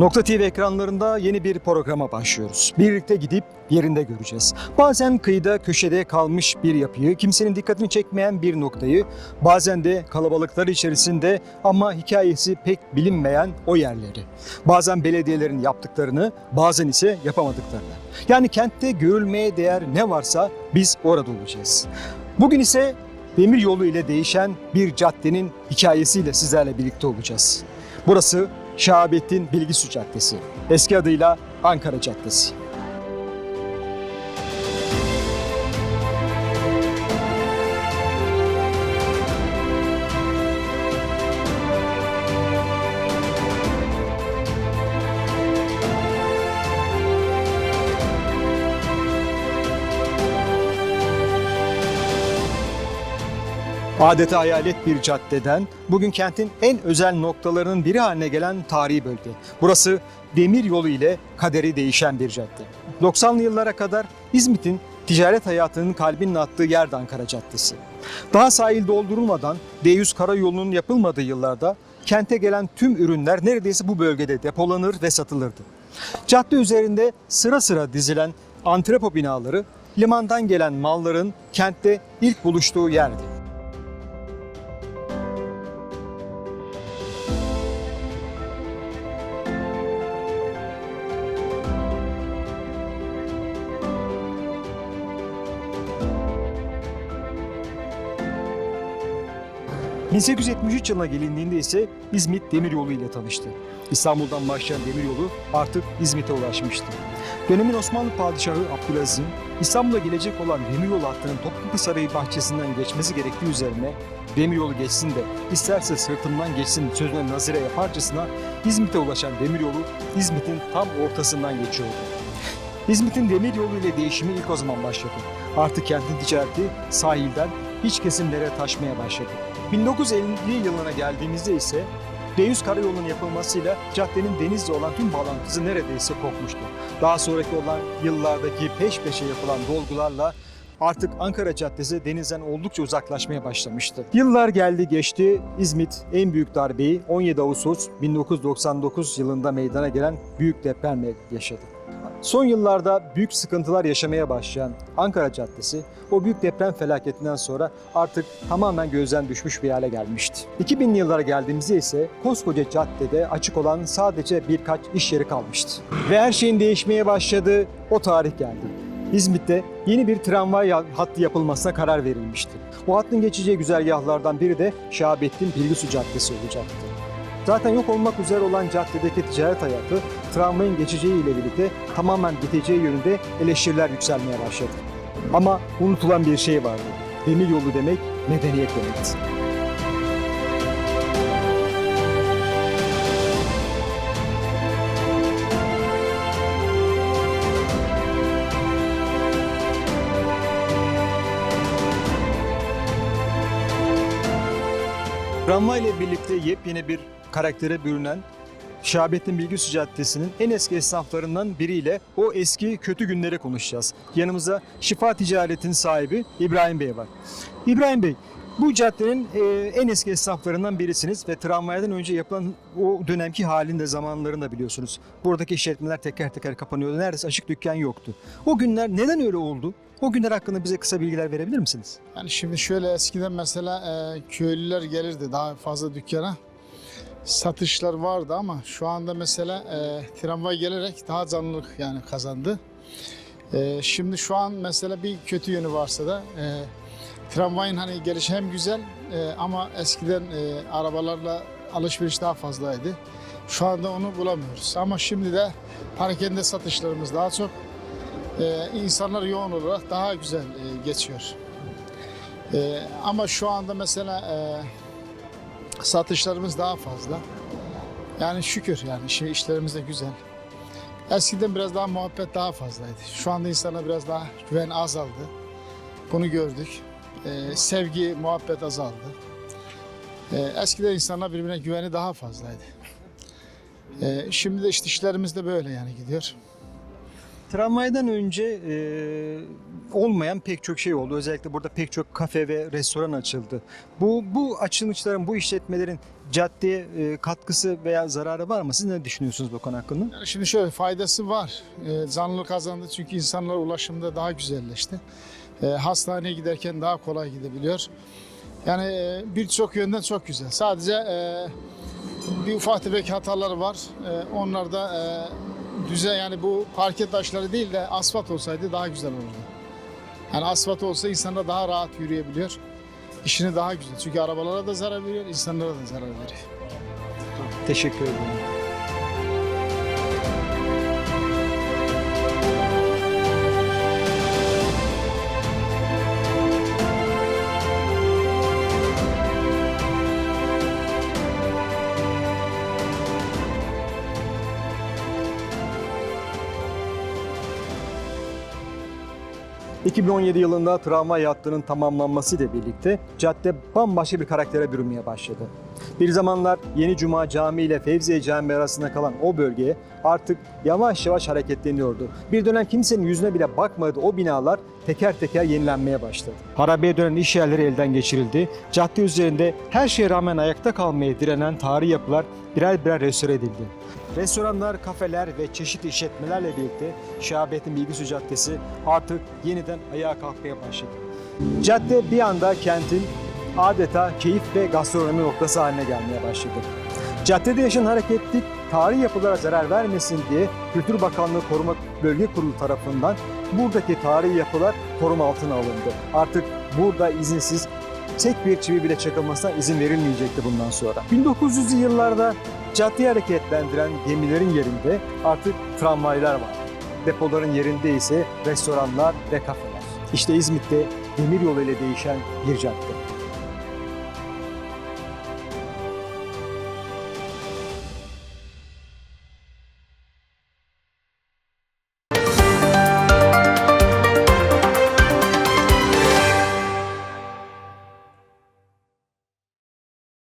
Nokta TV ekranlarında yeni bir programa başlıyoruz. Birlikte gidip yerinde göreceğiz. Bazen kıyıda köşede kalmış bir yapıyı, kimsenin dikkatini çekmeyen bir noktayı, bazen de kalabalıklar içerisinde ama hikayesi pek bilinmeyen o yerleri. Bazen belediyelerin yaptıklarını, bazen ise yapamadıklarını. Yani kentte görülmeye değer ne varsa biz orada olacağız. Bugün ise demir yolu ile değişen bir caddenin hikayesiyle sizlerle birlikte olacağız. Burası Şahabettin Bilgisu Caddesi. Eski adıyla Ankara Caddesi. Adeta hayalet bir caddeden bugün kentin en özel noktalarının biri haline gelen tarihi bölge. Burası demir yolu ile kaderi değişen bir cadde. 90'lı yıllara kadar İzmit'in ticaret hayatının kalbinin attığı yer Ankara Caddesi. Daha sahil doldurulmadan D100 karayolunun yapılmadığı yıllarda kente gelen tüm ürünler neredeyse bu bölgede depolanır ve satılırdı. Cadde üzerinde sıra sıra dizilen antrepo binaları limandan gelen malların kentte ilk buluştuğu yerdi. ...1873 yılına gelindiğinde ise İzmit Demiryolu ile tanıştı. İstanbul'dan başlayan demiryolu artık İzmit'e ulaşmıştı. Dönemin Osmanlı Padişahı Abdülaziz'in İstanbul'a gelecek olan demiryolu hattının Topkapı Sarayı bahçesinden geçmesi gerektiği üzerine demiryolu geçsin de isterse sırtımdan geçsin sözüne nazire yaparcasına İzmit'e ulaşan demiryolu İzmit'in tam ortasından geçiyordu. İzmit'in demir yolu ile değişimi ilk o zaman başladı. Artık kentin ticareti sahilden iç kesimlere taşmaya başladı. 1950 yılına geldiğimizde ise D100 karayolunun yapılmasıyla caddenin denizle olan tüm bağlantısı neredeyse kopmuştu. Daha sonraki olan yıllardaki peş peşe yapılan dolgularla artık Ankara Caddesi denizden oldukça uzaklaşmaya başlamıştı. Yıllar geldi geçti. İzmit en büyük darbeyi 17 Ağustos 1999 yılında meydana gelen büyük depremle yaşadı. Son yıllarda büyük sıkıntılar yaşamaya başlayan Ankara Caddesi o büyük deprem felaketinden sonra artık tamamen gözden düşmüş bir hale gelmişti. 2000'li yıllara geldiğimizde ise koskoca caddede açık olan sadece birkaç iş yeri kalmıştı. Ve her şeyin değişmeye başladığı o tarih geldi. İzmit'te yeni bir tramvay hattı yapılmasına karar verilmişti. Bu hattın geçeceği güzergahlardan biri de Şahabettin Bilgisu Caddesi olacaktı. Zaten yok olmak üzere olan caddedeki ticaret hayatı tramvayın geçeceği ile birlikte tamamen biteceği yönünde eleştiriler yükselmeye başladı. Ama unutulan bir şey vardı. Demir yolu demek medeniyet demekti. Tramvay ile birlikte yepyeni bir karaktere bürünen Şahabettin Bilgisu Caddesi'nin en eski esnaflarından biriyle o eski kötü günleri konuşacağız. Yanımızda Şifa Ticaret'in sahibi İbrahim Bey var. İbrahim Bey, bu caddenin e, en eski esnaflarından birisiniz ve tramvaydan önce yapılan o dönemki halinde zamanlarında biliyorsunuz. Buradaki işletmeler teker teker kapanıyordu. Neredeyse açık dükkan yoktu. O günler neden öyle oldu? O günler hakkında bize kısa bilgiler verebilir misiniz? Yani şimdi şöyle eskiden mesela e, köylüler gelirdi daha fazla dükkana. Satışlar vardı ama şu anda mesela e, tramvay gelerek daha canlılık yani kazandı. E, şimdi şu an mesela bir kötü yönü varsa da e, tramvayın hani gelişi hem güzel e, ama eskiden e, arabalarla alışveriş daha fazlaydı. Şu anda onu bulamıyoruz ama şimdi de hareketinde satışlarımız daha çok. Ee, insanlar yoğun olarak daha güzel e, geçiyor. Ee, ama şu anda mesela e, satışlarımız daha fazla. Yani şükür yani işi, işlerimiz de güzel. Eskiden biraz daha muhabbet daha fazlaydı. Şu anda insana biraz daha güven azaldı. Bunu gördük. Ee, sevgi, muhabbet azaldı. Ee, eskiden insanlar birbirine güveni daha fazlaydı. Ee, şimdi de işte işlerimiz de böyle yani gidiyor. Tramvaydan önce e, olmayan pek çok şey oldu. Özellikle burada pek çok kafe ve restoran açıldı. Bu bu açılışların, bu işletmelerin caddeye e, katkısı veya zararı var mı? Siz ne düşünüyorsunuz bu konu hakkında? Yani şimdi şöyle faydası var. E, canlılık kazandı çünkü insanlar ulaşımda daha güzelleşti. E, hastaneye giderken daha kolay gidebiliyor. Yani e, birçok yönden çok güzel. Sadece e, bir ufak tefek hataları var. Onlar da düze yani bu parke taşları değil de asfalt olsaydı daha güzel olurdu. Yani asfalt olsa insanlar daha rahat yürüyebiliyor. İşini daha güzel. Çünkü arabalara da zarar veriyor, insanlara da zarar veriyor. Teşekkür ederim. ...2017 yılında tramvay hattının tamamlanmasıyla birlikte cadde bambaşka bir karaktere bürünmeye başladı. Bir zamanlar Yeni Cuma Camii ile Fevziye Camii arasında kalan o bölge artık yavaş yavaş hareketleniyordu. Bir dönem kimsenin yüzüne bile bakmadığı o binalar teker teker yenilenmeye başladı. Harabeye dönen iş yerleri elden geçirildi. Cadde üzerinde her şeye rağmen ayakta kalmaya direnen tarihi yapılar birer birer restore edildi. Restoranlar, kafeler ve çeşitli işletmelerle birlikte Şahabettin Bilgisu Caddesi artık yeniden ayağa kalkmaya başladı. Cadde bir anda kentin adeta keyif ve gastronomi noktası haline gelmeye başladı. Caddede yaşanan hareketlik tarihi yapılara zarar vermesin diye Kültür Bakanlığı Koruma Bölge Kurulu tarafından buradaki tarihi yapılar koruma altına alındı. Artık burada izinsiz tek bir çivi bile çakılmasına izin verilmeyecekti bundan sonra. 1900'lü yıllarda caddeyi hareketlendiren gemilerin yerinde artık tramvaylar var. Depoların yerinde ise restoranlar ve kafeler. İşte İzmit'te demiryolu ile değişen bir cadde.